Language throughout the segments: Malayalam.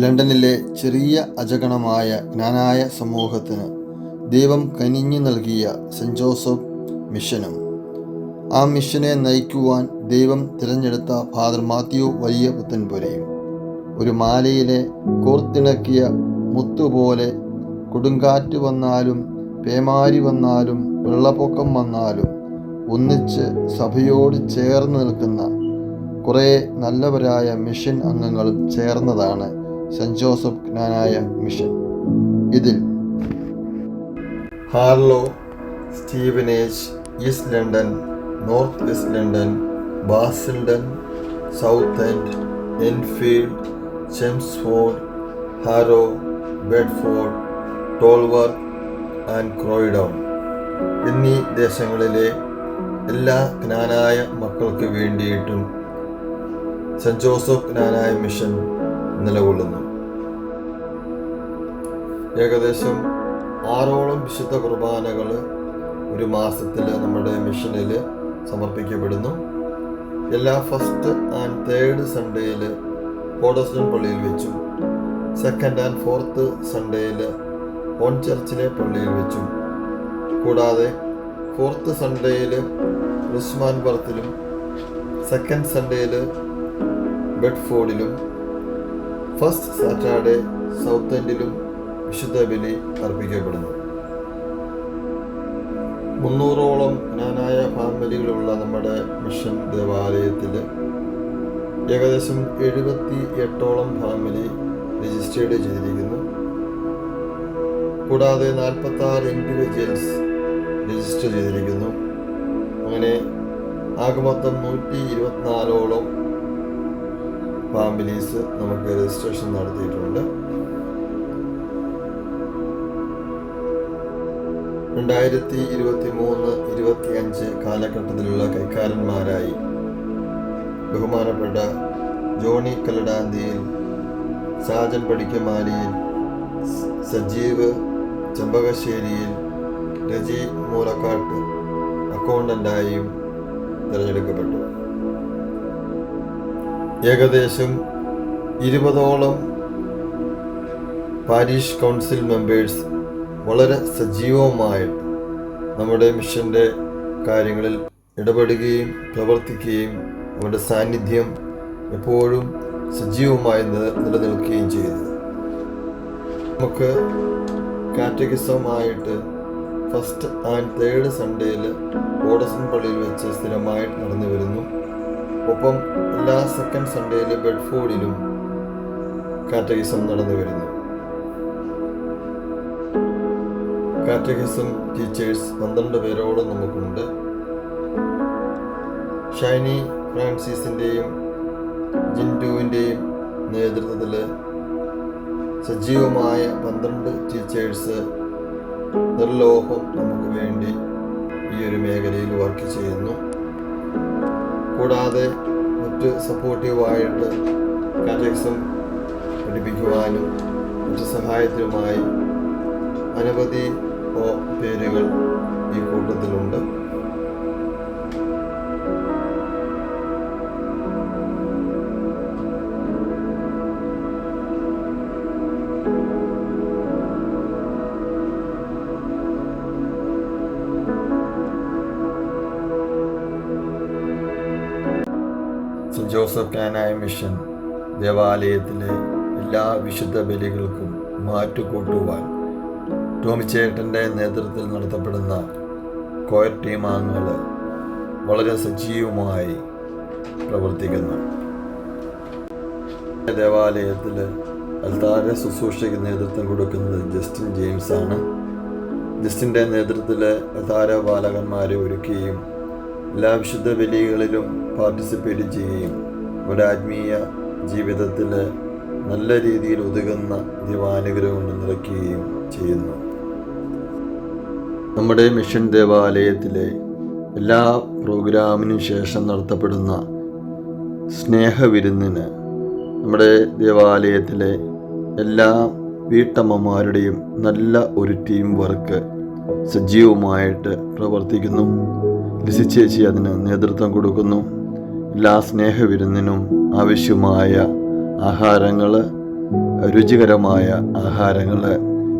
ലണ്ടനിലെ ചെറിയ അജഗണമായ ജ്ഞാനായ സമൂഹത്തിന് ദൈവം കനിഞ്ഞു നൽകിയ സെന്റ് ജോസഫ് മിഷനും. ആ മിഷനെ നയിക്കുവാൻ ദൈവം തിരഞ്ഞെടുത്ത ഫാദർ മാത്യു വലിയ പുത്തൻപുരയും ഒരു മാലയിലെ കോർത്തിണക്കിയ മുത്തുപോലെ കൊടുങ്കാറ്റ് വന്നാലും പേമാരി വന്നാലും വെള്ളപ്പൊക്കം വന്നാലും ഒന്നിച്ച് സഭയോട് ചേർന്ന് നിൽക്കുന്ന കുറേ നല്ലവരായ മിഷൻ അംഗങ്ങളും ചേർന്നതാണ് സെന്റ് ജോസഫ് ജ്ഞാനായ മിഷൻ. ഇതിൽ Harlow Stevenage East London North West London Basildon Southend Enfield Chelmsford Harrow Bedford Tolworth and Croydon എന്നീ ദേശങ്ങളിലെ എല്ലാ ജ്ഞാനായ മക്കൾക്ക് വേണ്ടിയിട്ടും സെന്റ് ജോസഫ് ജ്ഞാനായ മിഷൻ നിലകൊള്ളുന്നു. ഏകദേശം ആറോളം വിശുദ്ധ കുർബാനകൾ ഒരു മാസത്തിൽ നമ്മുടെ മിഷനിൽ സമർപ്പിക്കപ്പെടുന്നു. എല്ലാ ഫസ്റ്റ് ആൻഡ് തേർഡ് സൺഡേയിൽ കോഡസ്റ്റൺ പള്ളിയിൽ വെച്ചും സെക്കൻഡ് ആൻഡ് ഫോർത്ത് സൺഡേയിൽ ഓൺ ചർച്ചിലെ പള്ളിയിൽ വെച്ചും. കൂടാതെ ഫോർത്ത് സൺഡേയിൽ ഉസ്മാൻ ബർത്തിലും സെക്കൻഡ് സൺഡേയിൽ ബെഡ്ഫോർഡിലും ഫസ്റ്റ് സാറ്റർഡേ സൗത്ത് എൻഡിലും വിശുദ്ധ ബലി അർപ്പിക്കപ്പെടുന്നു. മുന്നൂറോളം ജ്ഞാനായ ഫാമിലികളുള്ള നമ്മുടെ മിഷൻ ദേവാലയത്തിൽ ഏകദേശം എഴുപത്തി എട്ടോളം ഫാമിലി രജിസ്റ്റേർഡ് ചെയ്തിരിക്കുന്നു. കൂടാതെ നാൽപ്പത്തി ആറ് ഇൻഡിവിജ്വൽസ് രജിസ്റ്റർ ചെയ്തിരിക്കുന്നു. അങ്ങനെ ആകെ മൊത്തം നൂറ്റി ഇരുപത്തിനാലോളം ഫാമിലീസ് നമുക്ക് രജിസ്ട്രേഷൻ നടത്തിയിട്ടുണ്ട്. രണ്ടായിരത്തി ഇരുപത്തി മൂന്ന് ഇരുപത്തി അഞ്ച് കാലഘട്ടത്തിലുള്ള കൈക്കാരന്മാരായി ബഹുമാനപ്പെട്ട ജോണി കല്ലടാന്തിയിൽ സാജൻ പടിക്കമാലിയിൽ സജീവ് ചെമ്പകശ്ശേരിയിൽ രജി മൂലക്കാട്ട് അക്കൗണ്ടന്റായും തിരഞ്ഞെടുക്കപ്പെട്ടു. ഏകദേശം ഇരുപതോളം പാരീഷ് കൗൺസിൽ മെമ്പേഴ്സ് വളരെ സജീവമായിട്ട് നമ്മുടെ മിഷന്റെ കാര്യങ്ങളിൽ ഇടപെടുകയും പ്രവർത്തിക്കുകയും അവരുടെ സാന്നിധ്യം എപ്പോഴും സജീവമായി നില- നിലനിൽക്കുകയും ചെയ്തു. നമുക്ക് കാറ്റഗിസമായിട്ട് ഫസ്റ്റ് ആൻഡ് തേർഡ് സൺഡേയിൽ ഓഡസൺ പള്ളിയിൽ വെച്ച് സ്ഥിരമായിട്ട് നടന്നു വരുന്നു ഒപ്പം എല്ലാ സെക്കൻഡ് സൺഡേയിലും ബെഡ്ഫോർഡിലും കാറ്റഗിസം നടന്നു വരുന്നു. കാറ്റഗിസം ടീച്ചേഴ്സ് പന്ത്രണ്ട് പേരോടും നമുക്കുണ്ട്. ഷൈനി ഫ്രാൻസിസിന്റെയും ജിൻഡുവിന്റെയും നേതൃത്വത്തിൽ സജീവമായ പന്ത്രണ്ട് ടീച്ചേഴ്സ് നിർലോഭം നമുക്ക് വേണ്ടി ഈ ഒരു മേഖലയിൽ വർക്ക് ചെയ്യുന്നു. കൂടാതെ മറ്റ് സപ്പോർട്ടീവായിട്ട് കാറ്റക്സം പഠിപ്പിക്കുവാനും മറ്റ് സഹായത്തിനുമായി അനവധി പേരുകൾ ഈ കൂട്ടത്തിലുണ്ട്. ജോസഫ് കാനായ മിഷൻ ദേവാലയത്തിലെ എല്ലാ വിശുദ്ധ ബലികൾക്കും മാറ്റുകൂട്ടുവാൻ ടോമിച്ചേട്ടന്റെ നേതൃത്വത്തിൽ നടത്തപ്പെടുന്ന കോയർ ടീം വളരെ സജീവമായി പ്രവർത്തിക്കുന്നു. ദേവാലയത്തിൽ അൽത്താര ശുശ്രൂഷയ്ക്ക് നേതൃത്വം കൊടുക്കുന്നത് ജസ്റ്റിൻ ജെയിംസ് ആണ് ജസ്റ്റിന്റെ നേതൃത്വത്തിൽ അൽത്താര ബാലകന്മാരെ ഒരുക്കുകയും എല്ലാ വിശുദ്ധ ബലികളിലും പാർട്ടിസിപ്പേറ്റ് ചെയ്യുകയും ഇവിടെ ആത്മീയ ജീവിതത്തിൽ നല്ല രീതിയിൽ ഒതുങ്ങുന്ന ദൈവാനുഗ്രഹം കൊണ്ട് നിറയ്ക്കുകയും ചെയ്യുന്നു. നമ്മുടെ മിഷൻ ദേവാലയത്തിലെ എല്ലാ പ്രോഗ്രാമിനും ശേഷം നടത്തപ്പെടുന്ന സ്നേഹവിരുന്നിന് നമ്മുടെ ദേവാലയത്തിലെ എല്ലാ വീട്ടമ്മമാരുടെയും നല്ല ഒരു ടീം വർക്ക് സജീവമായിട്ട് പ്രവർത്തിക്കുന്നു. ലിസി ചേച്ചി അതിന് നേതൃത്വം കൊടുക്കുന്നു. എല്ലാ സ്നേഹവിരുന്നിനും ആവശ്യമായ ആഹാരങ്ങൾ രുചികരമായ ആഹാരങ്ങൾ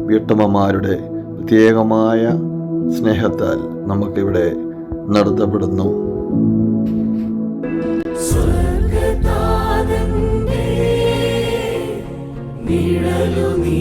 വീട്ടമ്മമാരുടെ പ്രത്യേകമായ സ്നേഹത്താൽ നമുക്കിവിടെ നടത്തപ്പെടുന്നു. നിഴലു നീ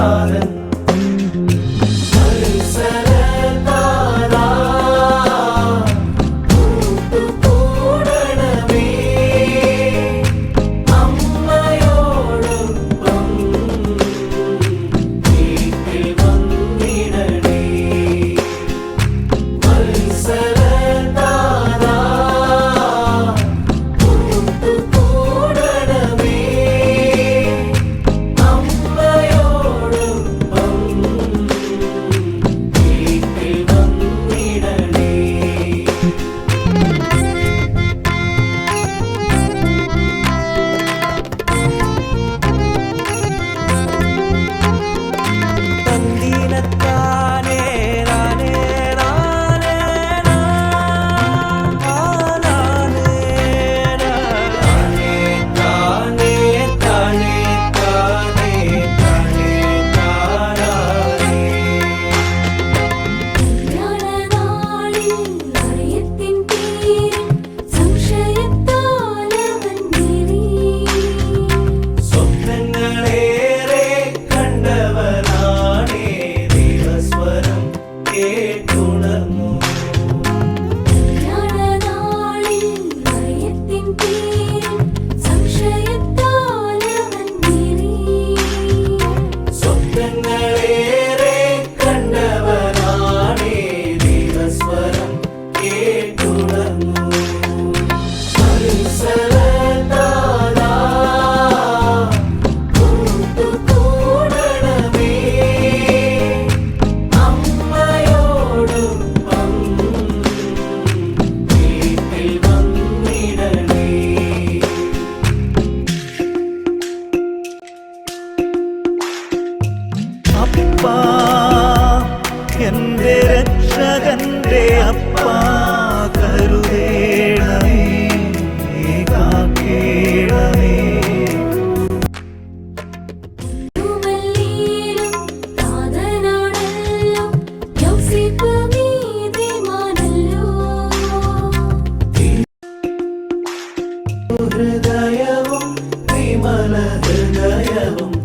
darling. மனது தயவும் நீ மனது தயவும்